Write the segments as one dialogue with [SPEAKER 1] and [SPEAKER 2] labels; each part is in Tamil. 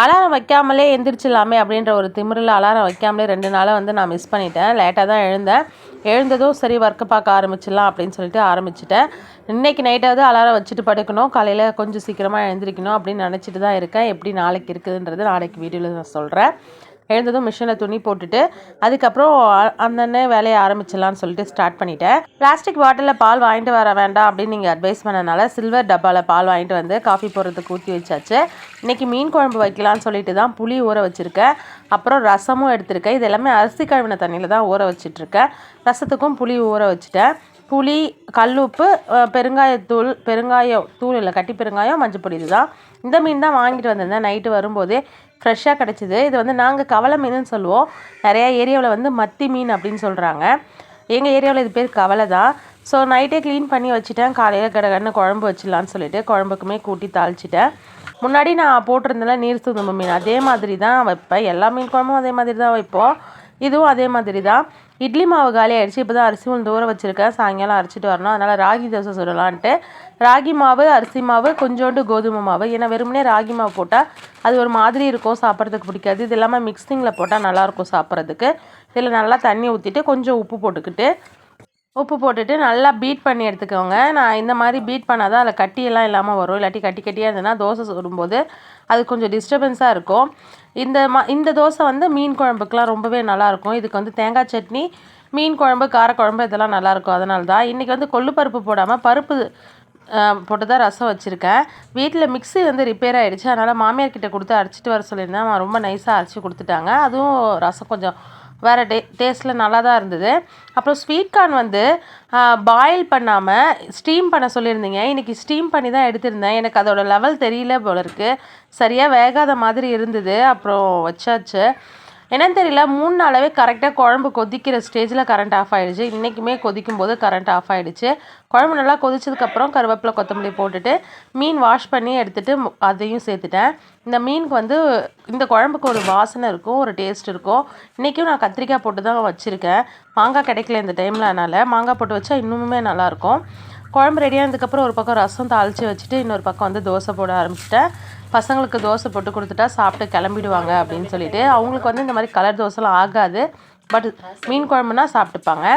[SPEAKER 1] அலாரம் வைக்காமலே எந்திரிச்சிடலாமே அப்படின்ற ஒரு திமிரில் அலாரம் வைக்காமலே ரெண்டு நாளாக வந்து நான் மிஸ் பண்ணிட்டேன். லேட்டாக தான் எழுந்தேன். எழுந்ததும் சரி ஒர்க்கு பார்க்க ஆரம்பிச்சிடலாம் அப்படின்னு சொல்லிட்டு ஆரம்பிச்சிட்டேன். இன்றைக்கி நைட்டாவது அலாரம் வச்சுட்டு படுக்கணும். காலையில் கொஞ்சம் சீக்கிரமாக எழுந்திரிக்கணும் அப்படின்னு நினச்சிட்டு தான் இருக்கேன். எப்படி நாளைக்கு இருக்குதுன்றது நாளைக்கு வீடியோவில் நான் சொல்கிறேன் எழுந்ததும் மிஷினில் துணி போட்டுட்டு அதுக்கப்புறம் அந்தன்னே வேலையை ஆரம்பிச்சிடலான்னு சொல்லிட்டு ஸ்டார்ட் பண்ணிட்டேன். பிளாஸ்டிக் பாட்டிலில் பால் வாங்கிட்டு வர வேண்டாம் அப்படின்னு நீங்கள் அட்வைஸ் பண்ணனால சில்வர் டப்பாவில் பால் வாங்கிட்டு வந்து காஃபி போடுறதுக்கு ஊற்றி வச்சாச்சு. இன்றைக்கி மீன் குழம்பு வைக்கலான்னு சொல்லிட்டு தான் புளி ஊற வச்சுருக்கேன். அப்புறம் ரசமும் எடுத்திருக்கேன். இது எல்லாமே அரிசி கழுவின தண்ணியில் தான் ஊற வச்சிட்ருக்கேன் ரசத்துக்கும் புளி ஊற வச்சுட்டேன். புளி கல்லுப்பு பெருங்காயத்தூள் பெருங்காயம் தூள் இல்லை கட்டி பெருங்காயம் மஞ்சள் பொடி இதுதான். இந்த மீன் தான் வாங்கிட்டு வந்திருந்தேன். நைட்டு வரும்போதே ஃப்ரெஷ்ஷாக கிடச்சிது. இது வந்து நாங்கள் கவலை மீனுன்னு சொல்லுவோம். நிறையா ஏரியாவில் வந்து மத்தி மீன் அப்படின்னு சொல்கிறாங்க எங்கள் ஏரியாவில் இது பேர் கவலை தான். ஸோ நைட்டே க்ளீன் பண்ணி வச்சுட்டேன். காலையில் கடகடன்னு குழம்பு வச்சிடலான்னு சொல்லிட்டு குழம்புக்குமே கூட்டி தாளிச்சிட்டேன். முன்னாடி நான் போட்டிருந்தேன்ல நீர் சுதும்பு மீன். அதே மாதிரி தான் வைப்பேன். எல்லா மீன் குழம்பும் அதே மாதிரி தான் வைப்போம். இதுவும் அதே மாதிரி தான். இட்லி மாவு காலி ஆகிடுச்சு இப்போ தான் அரிசி உளுந்து ஊற வச்சுருக்கேன். சாயங்காலம் அரைச்சிட்டு வரணும். அதனால் ராகி தோசை சுடலான்ட்டு. ராகி மாவு அரிசி மாவு கொஞ்சோண்டு கோதுமை மாவு. ஏன்னா வெறுமனே ராகி மாவு போட்டால் அது ஒரு மாதிரி இருக்கும். சாப்பிட்றதுக்கு பிடிக்காது. இது இல்லாமல் மிக்சிங்கில் போட்டால் நல்லாயிருக்கும் சாப்பிட்றதுக்கு. இதில் நல்லா தண்ணி ஊற்றிட்டு கொஞ்சம் உப்பு போட்டுக்கிட்டு உப்பு போட்டுட்டு நல்லா பீட் பண்ணி எடுத்துக்கோங்க. நான் இந்த மாதிரி பீட் பண்ணால் தான் அதில் கட்டியெல்லாம் இல்லாமல் வரும். இல்லாட்டி கட்டி கட்டியாக இருந்ததுன்னா தோசை சுடும்போது அது கொஞ்சம் டிஸ்டர்பன்ஸாக இருக்கும். இந்த மா இந்த தோசை வந்து மீன் குழம்புக்கெலாம் ரொம்பவே நல்லாயிருக்கும். இதுக்கு வந்து தேங்காய் சட்னி மீன் குழம்பு காரக்குழம்பு இதெல்லாம் நல்லாயிருக்கும். அதனால தான் இன்றைக்கி வந்து கொள்ளு பருப்பு போடாமல் பருப்பு போட்டு தான் ரசம் வச்சுருக்கேன். வீட்டில் மிக்ஸி வந்து ரிப்பேர் ஆகிடுச்சு அதனால் மாமியார் கிட்டே கொடுத்து அரைச்சிட்டு வர சொல்லியிருந்தேன். ரொம்ப நைஸாக அரைச்சி கொடுத்துட்டாங்க. அதுவும் ரசம் கொஞ்சம் வேறு டே டேஸ்ட்டில் நல்லா தான் இருந்தது. அப்புறம் ஸ்வீட் கார்ன் வந்து பாயில் பண்ணாமல் ஸ்டீம் பண்ண சொல்லியிருந்தீங்க. இன்றைக்கி ஸ்டீம் பண்ணி தான் எடுத்திருந்தேன். எனக்கு அதோடய லெவல் தெரியல போல இருக்குது சரியாக வேகாத மாதிரி இருந்தது. அப்புறம் வச்சாச்சு. என்னன்னு தெரியல மூணு நாளாவே கரெக்டாக குழம்பு கொதிக்கிற ஸ்டேஜில் கரண்ட் ஆஃப் ஆகிடுச்சு இன்றைக்குமே கொதிக்கும் போது கரண்ட் ஆஃப் ஆகிடுச்சு குழம்பு நல்லா கொதிச்சதுக்கப்புறம் கருவேப்பிலை கொத்தமல்லி போட்டுட்டு மீன் வாஷ் பண்ணி எடுத்துகிட்டு அதையும் சேர்த்துட்டேன். இந்த மீனுக்கு வந்து இந்த குழம்புக்கு ஒரு வாசனை இருக்கும் ஒரு டேஸ்ட் இருக்கும். இன்றைக்கும் நான் கத்திரிக்காய் போட்டு தான் வச்சுருக்கேன். மாங்காய் கிடைக்கல இந்த டைமில் அதனால் மாங்காய் போட்டு வச்சா இன்னுமே நல்லாயிருக்கும் குழம்பு ரெடியானதுக்கப்புறம் ஒரு பக்கம் ரசம் தாளித்து வச்சுட்டு இன்னொரு பக்கம் வந்து தோசை போட ஆரம்பிச்சிட்டேன். பசங்களுக்கு தோசை போட்டு கொடுத்துட்டா சாப்பிட்டு கிளம்பிடுவாங்க அப்படின்னு சொல்லிட்டு அவங்களுக்கு வந்து இந்த மாதிரி கலர் தோசைலாம் ஆகாது. பட் மீன் குழம்புனா சாப்பிட்டுப்பாங்க.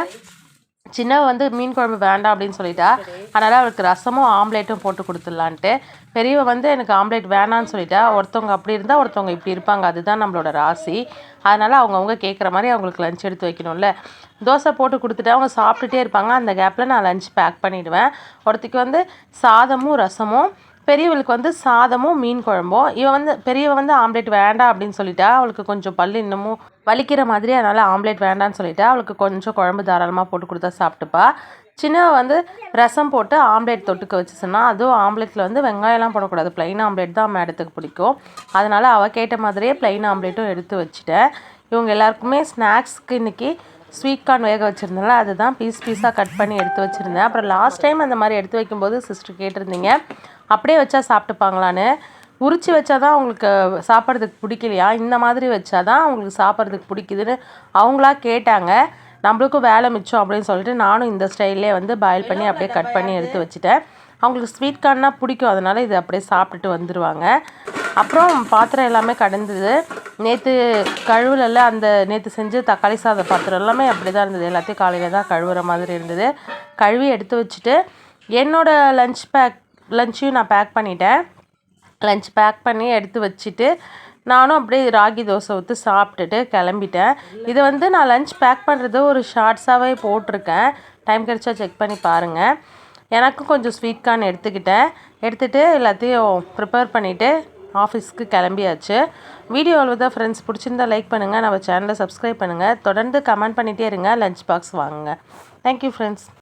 [SPEAKER 1] சின்னவ வந்து மீன் குழம்பு வேண்டாம் அப்படின்னு சொல்லிட்டா. அதனால் அவளுக்கு ரசமும் ஆம்லேட்டும் போட்டு கொடுத்துடலான்ட்டு. பெரியவ வந்து எனக்கு ஆம்லேட் வேணான்னு சொல்லிட்டா. ஒருத்தவங்க அப்படி இருந்தால் ஒருத்தவங்க இப்படி இருப்பாங்க. அதுதான் நம்மளோட ராசி. அதனால் அவங்கவுங்க கேட்குற மாதிரி அவங்களுக்கு லஞ்ச் எடுத்து வைக்கணும்ல. தோசை போட்டு கொடுத்துட்டு அவங்க சாப்பிட்டுட்டே இருப்பாங்க. அந்த கேப்பில் நான் லஞ்ச் பேக் பண்ணிவிடுவேன் ஒருத்திக்கு வந்து சாதமும் ரசமும் பெரியவளுக்கு வந்து சாதமும் மீன் குழம்பும். இவன் வந்து பெரியவ வந்து ஆம்லேட் வேண்டாம் அப்படின்னு சொல்லிட்டா. அவளுக்கு கொஞ்சம் பல் இன்னமும் வலிக்கிற மாதிரி அதனால் ஆம்லேட் வேண்டான்னு சொல்லிட்டா. அவளுக்கு கொஞ்சம் குழம்பு தாராளமாக போட்டு கொடுத்தா சாப்பிட்டுப்பா. சின்னவ வந்து ரசம் போட்டு ஆம்லேட் தொட்டுக்க வச்சு சொன்னால் அதுவும் ஆம்லேட்டில் வந்து வெங்காயம்லாம் போடக்கூடாது. ப்ளைன் ஆம்லேட் தான் மேடத்துக்கு பிடிக்கும். அதனால் அவள் கேட்ட மாதிரியே ப்ளைன் ஆம்லேட்டும் எடுத்து வச்சுட்டேன். இவங்க எல்லாருக்குமே ஸ்நாக்ஸ்க்கு இன்றைக்கி ஸ்வீட் கார்ன் வேக வச்சுருந்தேன்ல அதுதான் பீஸ் பீஸாக கட் பண்ணி எடுத்து வச்சுருந்தேன். அப்புறம் லாஸ்ட் டைம் அந்த மாதிரி எடுத்து வைக்கும்போது சிஸ்டர் கேட்டிருந்தீங்க அப்படியே வச்சா சாப்பிட்டுப்பாங்களான்னு. உரிச்சு வச்சா தான் அவங்களுக்கு சாப்பிட்றதுக்கு பிடிக்கலையா? இந்த மாதிரி வச்சா தான் அவங்களுக்கு சாப்பிட்றதுக்கு பிடிக்குதுன்னு அவங்களா கேட்டாங்க. நம்மளுக்கும் வேலை மிச்சம் அப்படின்னு சொல்லிட்டு நானும் இந்த ஸ்டைல்லே வந்து பாயில் பண்ணி அப்படியே கட் பண்ணி எடுத்து வச்சுட்டேன். அவங்களுக்கு ஸ்வீட் கார்ன்னா பிடிக்கும் அதனால் இது அப்படியே சாப்பிட்டுட்டு வந்துடுவாங்க அப்புறம் பாத்திரம் எல்லாமே கடந்தது. நேற்று கழுவுலல்ல அந்த நேற்று செஞ்சு தக்காளி சாதம் பாத்திரம் எல்லாமே அப்படி தான் இருந்தது. எல்லாத்தையும் காலையில் தான் கழுவுற மாதிரி இருந்தது. கழுவி எடுத்து வச்சுட்டு என்னோடய லஞ்ச் பேக் லஞ்சையும் நான் பேக் பண்ணிட்டேன். லஞ்ச் பேக் பண்ணி எடுத்து வச்சுட்டு நானும் அப்படியே ராகி தோசை ஊற்றி சாப்பிட்டுட்டு கிளம்பிட்டேன். இதை வந்து நான் லஞ்ச் பேக் பண்ணுறது ஒரு ஷார்ட்ஸாகவே போட்டிருக்கேன். டைம் கிடச்சா செக் பண்ணி பாருங்கள் எனக்கும் கொஞ்சம் ஸ்வீட் கார்ன் எடுத்துக்கிட்டேன். எடுத்துகிட்டு எல்லாத்தையும் ப்ரிப்பேர் பண்ணிவிட்டு ஆஃபீஸ்க்கு கிளம்பியாச்சு. வீடியோ அவ்வளோதான் ஃப்ரெண்ட்ஸ் பிடிச்சிருந்தா லைக் பண்ணுங்கள் நம்ம சேனலை சப்ஸ்கிரைப் பண்ணுங்கள் தொடர்ந்து கமெண்ட் பண்ணிகிட்டே இருங்க. லஞ்ச் பாக்ஸ் வாங்குங்க. Thank you friends